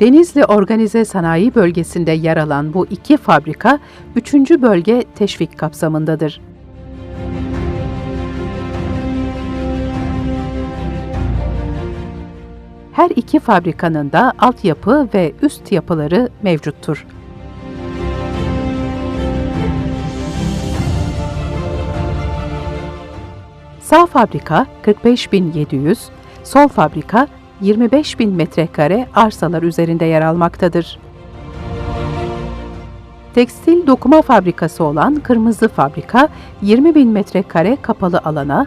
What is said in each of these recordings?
Denizli Organize Sanayi Bölgesi'nde yer alan bu iki fabrika, 3. bölge teşvik kapsamındadır. Her iki fabrikanın da altyapı ve üst yapıları mevcuttur. Sağ fabrika 45.700, sol fabrika 25.000 metrekare arsalar üzerinde yer almaktadır. Tekstil dokuma fabrikası olan Kırmızı Fabrika 20.000 metrekare kapalı alana,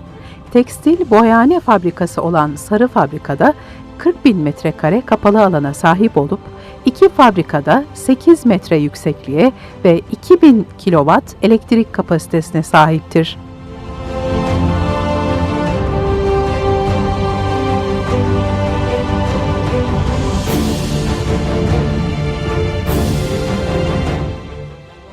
tekstil boyane fabrikası olan Sarı Fabrika'da 40.000 metrekare kapalı alana sahip olup, iki fabrikada 8 metre yüksekliğe ve 2000 kilowatt elektrik kapasitesine sahiptir.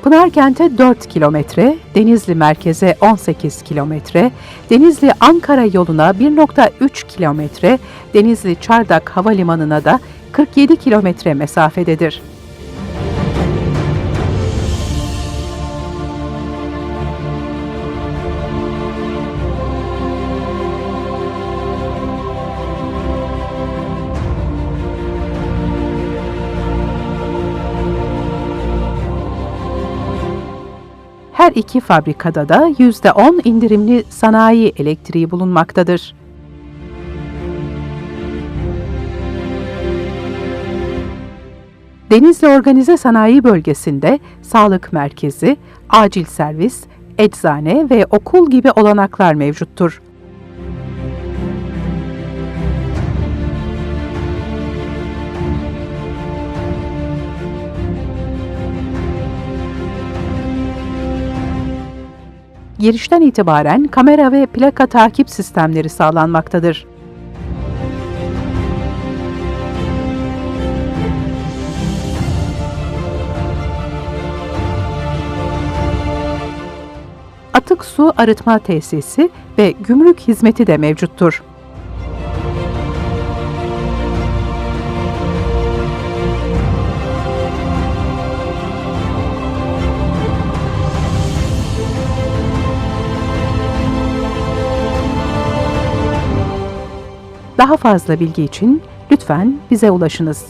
Pınarkent'e 4 kilometre, Denizli merkeze 18 kilometre, Denizli Ankara yoluna 1.3 kilometre, Denizli Çardak Havalimanı'na da 47 kilometre mesafededir. Her iki fabrikada da %10 indirimli sanayi elektriği bulunmaktadır. Denizli Organize Sanayi Bölgesi'nde sağlık merkezi, acil servis, eczane ve okul gibi olanaklar mevcuttur. Girişten itibaren kamera ve plaka takip sistemleri sağlanmaktadır. Atık su arıtma tesisi ve gümrük hizmeti de mevcuttur. Daha fazla bilgi için lütfen bize ulaşınız.